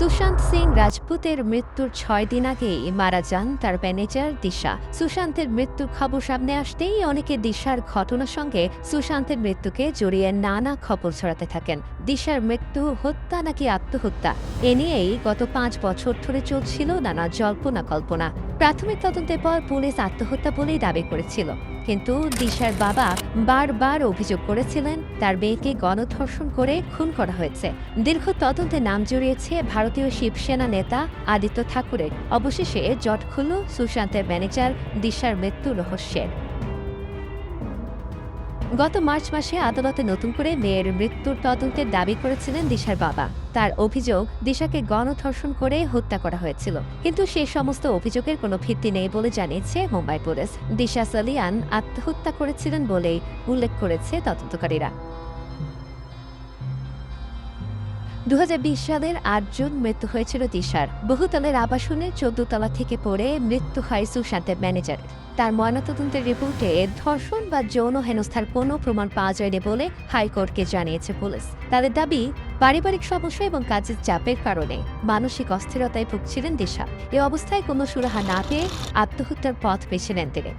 সুশান্ত সিং রাজপুতের মৃত্যুর ছয় দিন আগেই মারা যান তার ম্যানেজার দিশা। সুশান্তের মৃত্যুর খবর সামনে আসতেই অনেকে দিশার ঘটনার সঙ্গে সুশান্তের মৃত্যুকে জড়িয়ে নানা খবর ছড়াতে থাকেন। দিশার মৃত্যু, হত্যা নাকি আত্মহত্যা, এ নিয়েই গত পাঁচ বছর ধরে চলছিল নানা জল্পনা কল্পনা প্রাথমিক তদন্তের পর পুলিশ আত্মহত্যা বলেই দাবি করেছিল। কিন্তু দিশার বাবা বারবার অভিযোগ করেছিলেন, তার মেয়েকে গণধর্ষণ করে খুন করা হয়েছে। দীর্ঘ তদন্তে নাম জড়িয়েছে ভারতীয় শিবসেনা নেতা আদিত্য ঠাকুরের। অবশেষে জট খুলল সুশান্তের ম্যানেজার দিশার মৃত্যু রহস্যের। গত মার্চ মাসে আদালতে নতুন করে মেয়ের মৃত্যুর তদন্তের দাবি করেছিলেন দিশার বাবা। তার অভিযোগ দিশাকে গণধর্ষণ করে হত্যা করা হয়েছিল। কিন্তু সে সমস্ত অভিযোগের কোনো ভিত্তি নেই বলে জানিয়েছে মুম্বাই পুলিশ। দিশা সালিয়ান আত্মহত্যা করেছিলেন বলেই উল্লেখ করেছে তদন্তকারীরা। দু হাজার বিশ সালের আট জুন মৃত্যু হয়েছিল দিশার। বহুতলের আবাসনে চোদ্দ তলা থেকে পড়ে মৃত্যু হয় সুশান্তের ম্যানেজার তার ময়নাতদন্তের রিপোর্টে ধর্ষণ বা যৌন হেনস্থার কোনো প্রমাণ পাওয়া যায়নি বলে হাইকোর্টকে জানিয়েছে পুলিশ। তাদের দাবি, পারিবারিক সমস্যা এবং কাজের চাপের কারণে মানসিক অস্থিরতায় ভুগছিলেন দিশা। এ অবস্থায় কোনো সুরাহা না পেয়ে আত্মহত্যার পথ বেছে নেন তিনি।